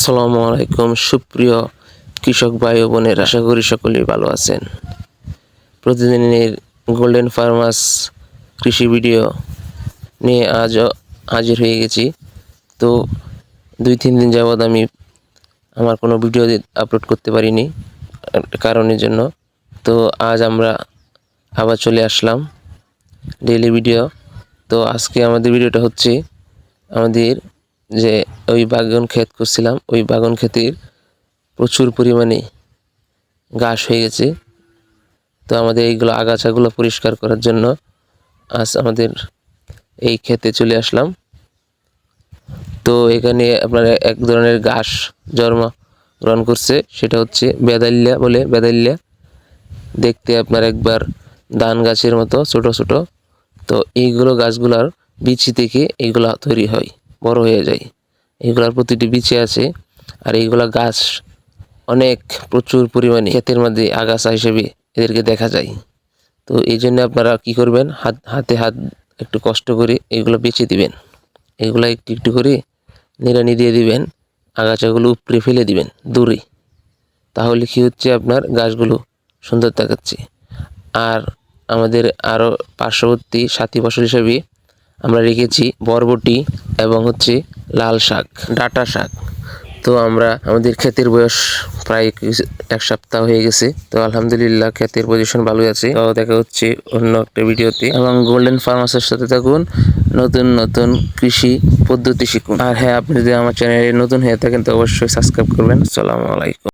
আসসালামু আলাইকুম, সুপ্রিয় কৃষক ভাই বোনের, আশা করি সকলেই ভালো আছেন। প্রতিদিনের গোল্ডেন ফার্মার্স কৃষি ভিডিও নিয়ে আজও হাজির হয়ে গেছি। তো দুই তিন দিন যাবৎ আমি আমার কোনো ভিডিও আপলোড করতে পারিনি, কারণের জন্য। তো আজ আমরা আবার চলে আসলাম ডেইলি ভিডিও তো আজকে আমাদের ভিডিওটা হচ্ছে আমাদের যে ওই বাগান ক্ষেত করছিলাম, ওই বাগান ক্ষেতের প্রচুর পরিমাণে ঘাস হয়ে গেছে। তো আমাদের এইগুলো আগাছাগুলো পরিষ্কার করার জন্য আজ আমাদের এই ক্ষেতে চলে আসলাম। তো এখানে আপনার এক ধরনের ঘাস জন্ম গ্রহণ করছে, সেটা হচ্ছে বেদাল্যা বলে। বেদাল্যা দেখতে আপনার একবার ধান গাছের মতো, ছোট ছোট। তো এইগুলো গাছগুলার বিচি থেকে এইগুলা তৈরি হয়। বড় হয়ে যায়। এইগুলার প্রতিটি বিচে আছে আর এইগুলা গাছ অনেক প্রচুর পরিমাণে ক্ষেতের মধ্যে আগাছা হিসেবে এদেরকে দেখা যায়। তো এই জন্য আপনারা কি করবেন? হাত, হাতে হাত একটু কষ্ট করে এইগুলো বেছে দিবেন। এগুলো একটু একটু করে নিড়ানি দিয়ে দিবেন, আগাছাগুলো উপড়ে ফেলে দিবেন দূরে। তাহলে কি হচ্ছে? আপনার গাছগুলো সুন্দর দেখাচ্ছে আর আমাদের আরও পার্শ্ববর্তী সাথী ফসল হিসেবে আমরা রেখেছি বরবটি। এবং হচ্ছে লাল শাক, ডাটা শাক। তো আমরা, আমাদের ক্ষেতের বয়স প্রায় এক সপ্তাহ হয়ে গেছে। তো আলহামদুলিল্লাহ ক্ষেতের পজিশন ভালোই আছে। তো দেখা হচ্ছে অন্য একটা ভিডিওতে। এবং গোল্ডেন ফার্মাসের সাথে থাকুন, নতুন নতুন কৃষি পদ্ধতি শিখুন। আর হ্যাঁ আপনি যদি আমার চ্যানেলে নতুন হয়ে থাকেন, তো অবশ্যই সাবস্ক্রাইব করবেন। আসসালামু আলাইকুম।